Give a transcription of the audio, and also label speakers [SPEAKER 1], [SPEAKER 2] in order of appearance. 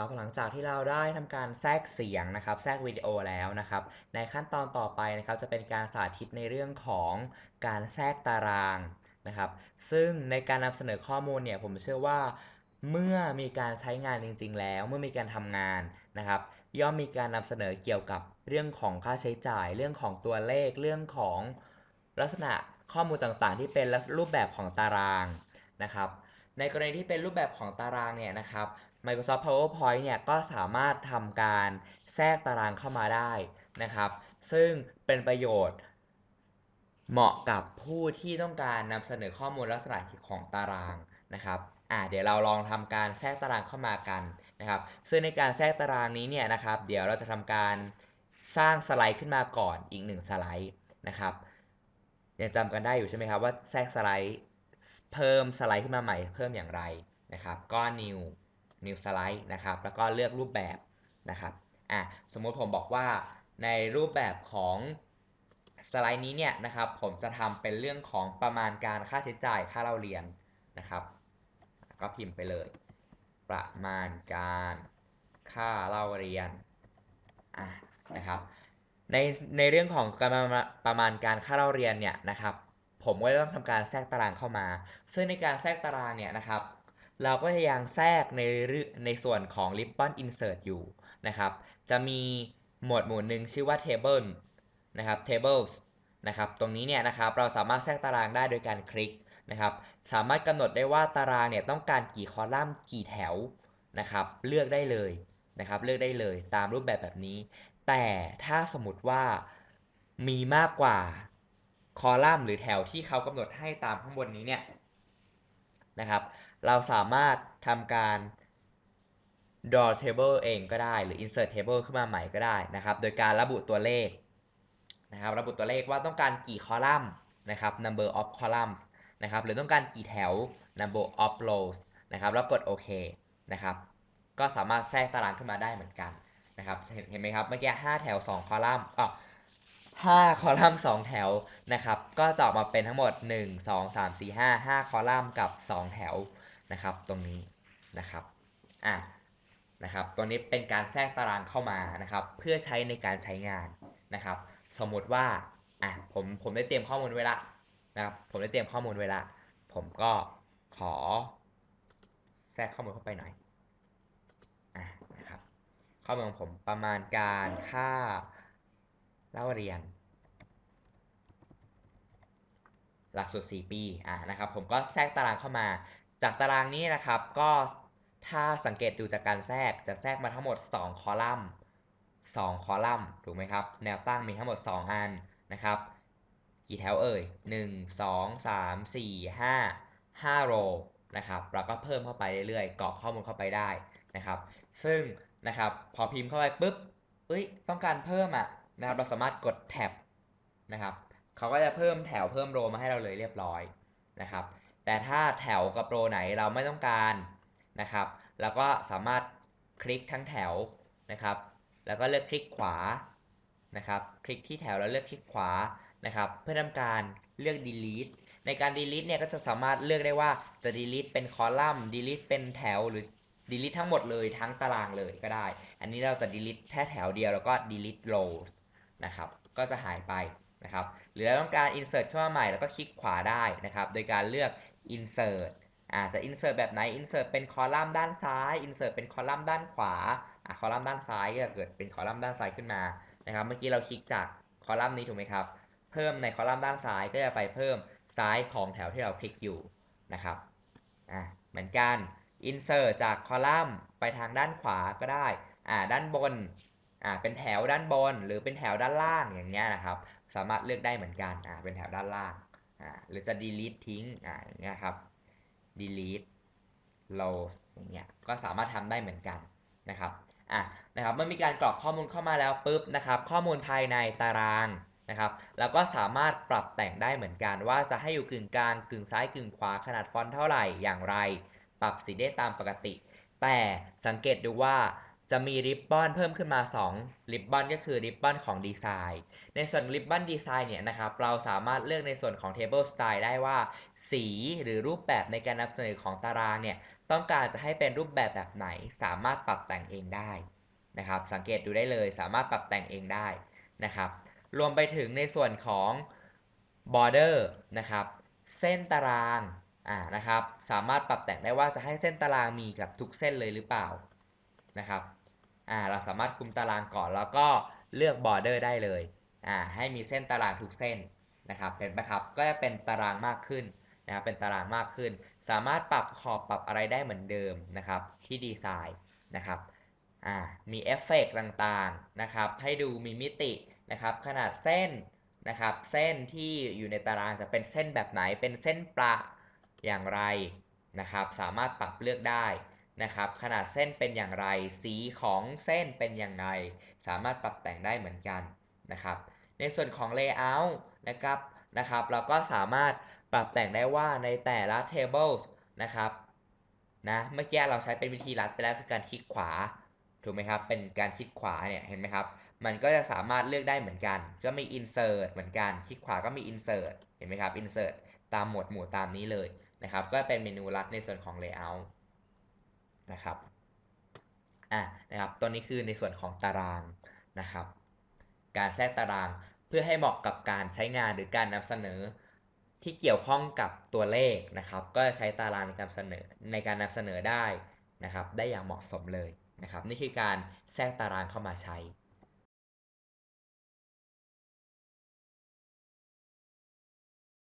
[SPEAKER 1] นะครับ หลังจากที่เราได้ทำการแทรกเสียงนะครับ แทรกวิดีโอแล้วนะครับ ในขั้นตอนต่อไปนะครับ จะเป็นการสาธิตในเรื่องของการแทรกตารางนะครับ ซึ่งในการนำเสนอข้อมูลเนี่ยผมเชื่อว่าเมื่อมีการใช้งานจริง ๆ แล้ว เมื่อมีการทำงานนะครับ ย่อมมีการนำเสนอเกี่ยวกับเรื่องของค่าใช้จ่าย เรื่องของตัวเลข เรื่องของลักษณะข้อมูลต่างๆ ที่เป็นรูปแบบของตารางนะครับ ในกรณีที่เป็นรูปแบบของตารางเนี่ยนะครับ Microsoft PowerPoint เนี่ยก็สามารถทำการแทรกตารางเข้ามาได้นะครับ ซึ่งเป็นประโยชน์เหมาะกับผู้ที่ต้องการนำเสนอข้อมูลลักษณะของตารางนะครับอ่าเดี๋ยวเราลองทำการแทรกตารางเข้ามากันนะครับ ซึ่งในการแทรกตารางนี้เนี่ยนะครับ เดี๋ยวเราจะทำการสร้างสไลด์ขึ้นมาก่อนอีกหนึ่งสไลด์นะครับยังจำกันได้อยู่ใช่ไหมครับว่าแทรกสไลด์ เพิ่มสไลด์ขึ้นมาใหม่ เพิ่มอย่างไรนะครับ ก็ new new slide นะครับ แล้วก็เลือกรูปแบบนะครับอะสมมุติผมบอกว่าในรูปแบบของสไลด์นี้เนี่ยนะครับ ผมจะทำเป็นเรื่องของประมาณการค่าใช้จ่ายค่าเราเรียนนะครับ ก็พิมพ์ไปเลย ประมาณการค่าเล่าเรียนอะนะครับในในเรื่องของการประมาณการค่าเล่าเรียนเนี่ยนะครับ ผมก็ต้องทำการแทรกตารางเข้ามา ซึ่งในการแทรกตารางเนี่ยนะครับ เราก็จะยังแทรกในในส่วนของ ribbon insert อยู่นะครับ จะมีหมวดหมู่หนึ่งชื่อว่า table นะครับ tables นะครับ ตรงนี้เนี่ยนะครับเราสามารถแทรกตารางได้โดยการคลิกนะครับ สามารถกำหนดได้ว่าตารางเนี่ยต้องการกี่คอลัมน์กี่แถวนะครับ เลือกได้เลยนะครับ เลือกได้เลยตามรูปแบบแบบนี้ แต่ถ้าสมมติว่ามีมากกว่า คอลัมน์หรือแถวที่เขากำหนดให้ตามข้างบนนี้เนี่ยนะครับ เราสามารถทำการ draw table เองก็ได้หรือ insert table ขึ้นมาใหม่ก็ได้นะครับ โดยการระบุตัวเลขนะครับระบุตัวเลขว่าต้องการกี่คอลัมน์นะครับ number of columns นะครับหรือต้องการกี่แถว number of rows นะครับแล้วกดโอเคนะครับ ก็สามารถแทรกตารางขึ้นมาได้เหมือนกันนะครับเห็นเห็นไหมครับเมื่อกี้5แถว 2 คอลัมน์อ๋อ 5 คอลัมน์ 2 แถวนะครับ ก็จะออกมาเป็นทั้งหมด 1 2 3 4 5 5 คอลัมน์กับ 2 แถวนะครับ ตรงนี้นะครับ อะ นะครับ ตัวนี้เป็นการแทรกตารางเข้ามานะครับ เพื่อใช้ในการใช้งานนะครับ สมมติว่า อะ ผม ผมได้เตรียมข้อมูลไว้ละนะครับ ผมได้เตรียมข้อมูลไว้ละ ผมก็ขอแทรกข้อมูลเข้าไปหน่อย อะ นะครับ ข้อมูลของผมประมาณการค่า เล่าเรียน หลักสูตร4ปีอ่านะครับผมก็แทรกตารางเข้ามา จากตารางนี้นะครับก็ถ้าสังเกตดูจากการแทรกจะแทรกมาทั้งหมด 2 คอลัมน์2คอลัมน์ถูกไหมครับ แนวตั้งมีทั้งหมด 2 อันนะครับ กี่แถวเอ่ย 1 2 3 4 5 5 โรนะครับเราก็เพิ่มเข้าไปเรื่อยๆกรอกข้อมูลเข้าไปได้นะครับ ซึ่งนะครับพอพิมพ์เข้าไปปุ๊บเอ้ยต้องการเพิ่มอะ นะครับเราสามารถกดแท็บนะครับเขาก็จะเพิ่มแถวเพิ่มโรมาให้เราเลยเรียบร้อยนะครับ แต่ถ้าแถวกับโรไหนเราไม่ต้องการนะครับแล้วก็สามารถคลิกทั้งแถวนะครับ แล้วก็เลือกคลิกขวานะครับ คลิกที่แถวแล้วเลือกคลิกขวานะครับ เพื่อทำการเลือก delete ในการ delete เนี่ยก็จะสามารถเลือกได้ว่าจะ delete เป็นคอลัมน์ delete เป็นแถวหรือ delete ทั้งหมดเลยทั้งตารางเลยก็ได้ อันนี้เราจะ delete แค่แถวเดียวแล้วก็ delete rows นะครับ ก็จะหายไปนะครับ หรือเราต้องการ insert เข้ามาใหม่แล้วก็คลิกขวาได้นะครับ โดยการเลือก insert อาจจะ insert แบบไหน insert เป็นคอลัมน์ด้านซ้าย insert เป็นคอลัมน์ด้านขวาอะคอลัมน์ด้านซ้ายก็เกิดเป็นคอลัมน์ด้านซ้ายขึ้นมานะครับ เมื่อกี้เราคลิกจากคอลัมน์นี้ถูกไหมครับ เพิ่มในคอลัมน์ด้านซ้ายก็จะไปเพิ่มซ้ายของแถวที่เราคลิกอยู่นะครับอะเหมือนกัน insert จากคอลัมน์ไปทางด้านขวาก็ได้อ่าด้านบน อ่าเป็นแถวด้านบนหรือเป็นแถวด้านล่างอย่างเงี้ยนะครับ สามารถเลือกได้เหมือนกันอ่าเป็นแถวด้านล่างอ่าหรือจะ delete ทิ้งอ่าอย่างเงี้ยครับ delete row อย่างเงี้ยก็สามารถทำได้เหมือนกันนะครับอะนะครับเมื่อมีการกรอกข้อมูลเข้ามาแล้วปุ๊บนะครับ ข้อมูลภายในตารางนะครับแล้วก็สามารถปรับแต่งได้เหมือนกัน ว่าจะให้อยู่กึ่งกลางกึ่งซ้ายกึ่งขวาขนาดฟอนต์เท่าไหร่อย่างไร ปรับสีได้ตามปกติ แต่สังเกตดูว่า จะมีริบบอนเพิ่มขึ้นมา 2 ริบบอนก็คือริบบอนของดีไซน์ในส่วนริบบอนดีไซน์เนี่ยนะครับเราสามารถเลือกในส่วนของ Table Style ได้ว่า สีหรือรูปแบบในการนำเสนอของตารางเนี่ยต้องการจะให้เป็นรูปแบบแบบไหน สามารถปรับแต่งเองได้นะครับสังเกตดูได้เลยสามารถปรับแต่งเองได้นะครับรวมไปถึงในส่วนของ border นะครับเส้นตารางอ่านะครับสามารถปรับแต่งได้ว่าจะให้เส้นตารางมีกับทุกเส้นเลยหรือเปล่านะครับ อ่าเราสามารถคุมตารางก่อนแล้วก็เลือก border ได้เลยอ่าให้มีเส้นตารางทุกเส้นนะครับเห็นไหมครับก็จะเป็นตารางมากขึ้นนะครับเป็นตารางมากขึ้น สามารถปรับขอบปรับอะไรได้เหมือนเดิมนะครับที่ดีไซน์นะครับอ่ามีเอฟเฟกต่างๆนะครับให้ดูมีมิตินะครับขนาดเส้นนะครับเส้นที่อยู่ในตารางจะเป็นเส้นแบบไหนเป็นเส้นประอย่างไรนะครับ สามารถปรับเลือกได้ นะครับขนาดเส้นเป็นอย่างไร สีของเส้นเป็นอย่างไร สามารถปรับแต่งได้เหมือนกันนะครับในส่วนของ layout นะครับนะครับ เราก็สามารถปรับแต่งได้ว่าในแต่ละ tables นะครับนะเมื่อกี้เราใช้เป็นวิธีรัดไปแล้วคือการคลิกขวาถูกไหมครับเป็นการคลิกขวาเนี่ยเห็นไหมครับมันก็จะสามารถเลือกได้เหมือนกัน ก็มี insert เหมือนกันคลิกขวาก็มี insert เห็นไหมครับ insert ตามหมวดหมู่ตามนี้เลยนะครับก็เป็นเมนูลัดในส่วนของ layout นะครับอะนะครับตัวนี้คือในส่วนของตารางนะครับ การแทรกตารางเพื่อให้เหมาะกับการใช้งานหรือการนำเสนอที่เกี่ยวข้องกับตัวเลขนะครับ ก็จะใช้ตารางในการเสนอในการนำเสนอได้นะครับ ได้อย่างเหมาะสมเลยนะครับ นี่คือการแทรกตารางเข้ามาใช้